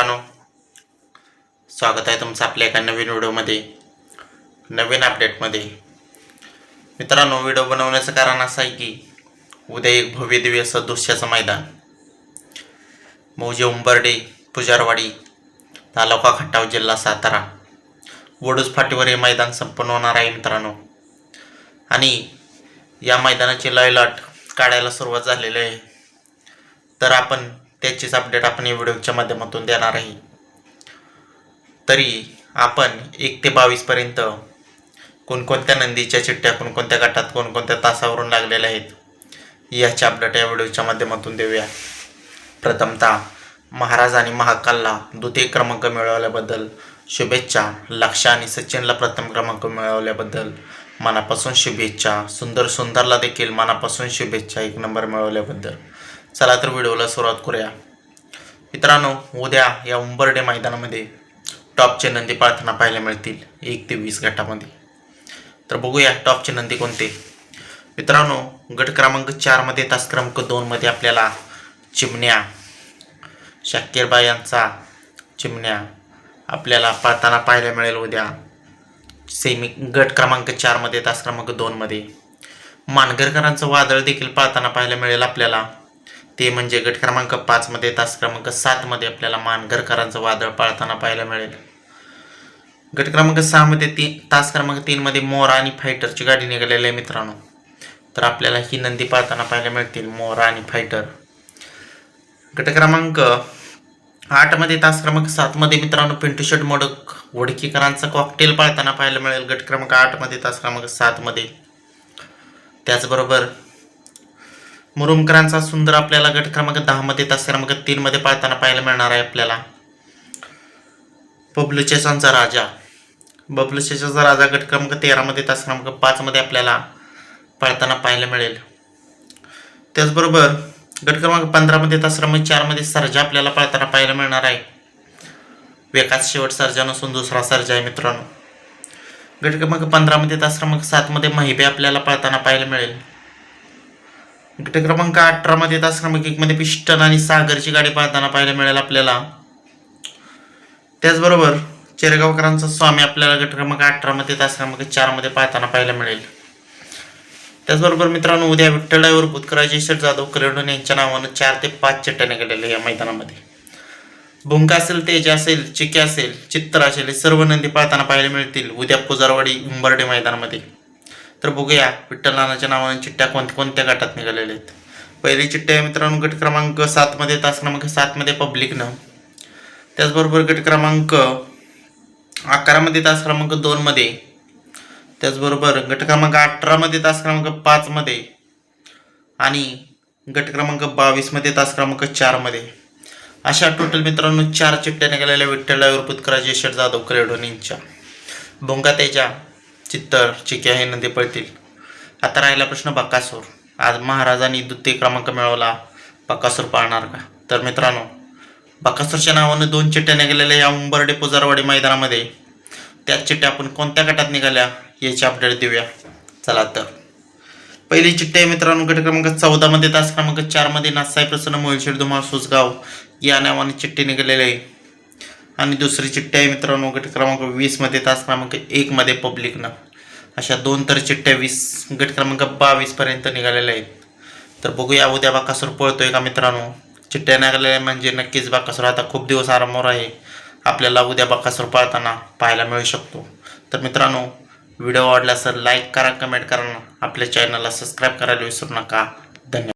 मित्रांनो स्वागत आहे तुमचं आपल्या एका नवीन व्हिडिओमध्ये नवीन अपडेटमध्ये मित्रांनो व्हिडिओ बनवण्याचं कारण असं आहे की उद्या एक भव्य दिव्य सदृश्याचं मैदान. मौजे उंबर्डे पुजारवाडी तालुका खटाव जिल्हा सातारा. वडूज फाटीवर हे मैदान संपन्न होणार आहे मित्रांनो. आणि या मैदानाची लयलाट काढायला सुरुवात झालेली आहे. तर आपण त्याचीच अपडेट आपण या व्हिडिओच्या माध्यमातून देणार आहे. तरी आपण एक ते बावीसपर्यंत कोणकोणत्या नंदीच्या चिठ्ठ्या कोणकोणत्या गटात कोणकोणत्या तासावरून लागलेल्या आहेत याची अपडेट या व्हिडिओच्या माध्यमातून देऊया. प्रथमतः महाराज आणि महाकालला द्वितीय क्रमांक मिळवल्याबद्दल शुभेच्छा. लक्ष आणि सचिनला प्रथम क्रमांक मिळवल्याबद्दल मनापासून शुभेच्छा. सुंदर सुंदरला देखील मनापासून शुभेच्छा एक नंबर मिळवल्याबद्दल. चला तर व्हिडिओला सुरुवात करूया. मित्रांनो उद्या या उंबर्डे मैदानामध्ये टॉपचे नंदी पाळताना पाहायला मिळतील एक ते वीस गटामध्ये. तर बघूया टॉपचे नंदी कोणते. मित्रांनो गट क्रमांक चारमध्ये तास क्रमांक दोनमध्ये आपल्याला चिमण्या शाकीरबाई यांचा चिमण्या आपल्याला पाळताना पाहायला मिळेल उद्या. सेमी गट क्रमांक चारमध्ये तास क्रमांक दोनमध्ये मानगरकरांचं वादळ देखील पाळताना पाहायला मिळेल आपल्याला. ते म्हणजे गट क्रमांक पाचमध्ये तास क्रमांक सातमध्ये आपल्याला मानघरकरांचं वादळ पाळताना पाहायला मिळेल. गट क्रमांक सहामध्ये ती तास क्रमांक तीनमध्ये मोरा आणि फायटरची गाडी निघालेली आहे मित्रांनो. तर आपल्याला ही नंदी पाळताना पाहायला मिळतील मोरा आणि फायटर. गट क्रमांक आठमध्ये तास क्रमांक सातमध्ये मित्रांनो पिंटू शर्ट मोडक वडकीकरांचा कॉकटेल पाळताना पाहायला मिळेल. गट क्रमांक आठमध्ये तास क्रमांक सातमध्ये त्याचबरोबर मुरुमकरांचा सुंदर आपल्याला गट क्रमांक दहामध्ये तास क्रमांक तीनमध्ये पाळताना पाहायला मिळणार आहे आपल्याला. बबलू चेसांचा राजा. बबलू चेसांचा राजा गट क्रमांक तेरामध्ये तास क्रमांक पाचमध्ये आपल्याला पाळताना पाहायला मिळेल. त्याचबरोबर गट क्रमांक पंधरामध्ये तास क्रमांक चारमध्ये सर्जा आपल्याला पाळताना पाहायला मिळणार आहे. वेकाच शेवट सर्जा नसून दुसरा सर्जा आहे मित्रांनो. गट क्रमांक पंधरामध्ये तास क्रमांक सातमध्ये महिबे आपल्याला पाळताना पाहायला मिळेल. गट क्रमांक अठरामध्ये तास क्रमांक एकमध्ये पिस्टन आणि सागरची गाडी पाहताना पाहायला मिळेल आपल्याला. त्याचबरोबर चेरगावकरांचा स्वामी आपल्याला गट क्रमांक अठरामध्ये तास क्रमांक चारमध्ये पाहताना पाहायला मिळेल. त्याचबरोबर मित्रांनो उद्या विठ्ठलावर बुतकराजे शेठ जाधव कलेडून यांच्या नावानं चार ते पाच चट्ट्याने गेलेले या मैदानामध्ये. भुंका असेल तेज असेल चिके असेल चित्तर असेल हे सर्व नंदी पाहताना पाहायला मिळतील उद्या पुजारवाडी उंबर्डे मैदानामध्ये. तर बघूया विठ्ठल नानाच्या नावाने चिठ्ठ्या कोणत्या कोणत्या गटात निघालेल्या आहेत. पहिली चिठ्ठी आहे मित्रांनो गट क्रमांक सातमध्ये तास क्रमांक सातमध्ये पब्लिकनं त्याचबरोबर गट क्रमांक अकरामध्ये तास क्रमांक दोनमध्ये त्याचबरोबर गट क्रमांक अठरामध्ये तास क्रमांक पाचमध्ये आणि गट क्रमांक बावीसमध्ये तास क्रमांक चारमध्ये अशा टोटल मित्रांनो चार चिठ्ठ्या निघालेल्या विठ्ठलावर पुतकराजे शेठ जाधव क्रेडोनींच्या भोंगा त्याच्या चित्तर चिक्या हे नदी पळतील. आता राहिला प्रश्न बक्कासूर आज महाराजांनी द्वितीय क्रमांक मिळवला. बक्कासूर पाळणार का? तर मित्रांनो बकासूरच्या नावानं दोन चिठ्ठ्या निघालेल्या या उंबर्डे पुजारवाडी मैदानामध्ये त्याच चिठ्ठ्या आपण कोणत्या गटात निघाल्या याची अपडेट देऊया. चला तर. पहिली चिठ्ठी आहे मित्रांनो गट क्रमांक चौदामध्ये तास क्रमांक चारमध्ये नाथसाई प्रसन्न मोलशेड धुमाळ सुसगाव या नावाने चिठ्ठी निघालेली आहे. आणि दुसरी चिठ्ठी आहे मित्रांनो गट क्रमांक वीसमध्ये तास क्रमांक एकमध्ये पब्लिकनं अशा दोन तर चिठ्ठ्या वीस गट क्रमांक बावीसपर्यंत निघालेल्या आहेत. तर बघूया उद्या बाकासूर पळतोय का मित्रांनो? चिठ्ठ्या निघालेल्या म्हणजे नक्कीच बाकासूर. आता खूप दिवस आरामावर आहे. आपल्याला उद्या बाकासूर पाळताना पाहायला मिळू शकतो. तर मित्रांनो व्हिडिओ आवडला तर लाईक करा कमेंट करा. आपल्या चॅनलला सबस्क्राईब करायला विसरू नका. धन्यवाद.